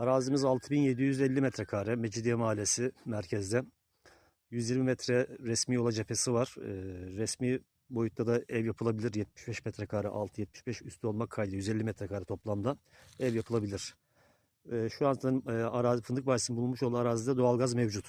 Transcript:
Arazimiz 6750 metrekare. Mecidiye Mahallesi merkezde. 120 metre resmi yola cephesi var. Ee, resmi boyutta da ev yapılabilir. 75 metrekare altı 75 üstü olmak kaydıyla 150 metrekare toplamda ev yapılabilir. Ee, şu an e, arazi Fındık Bahçesi'nin bulunmuş olduğu arazide doğalgaz mevcut.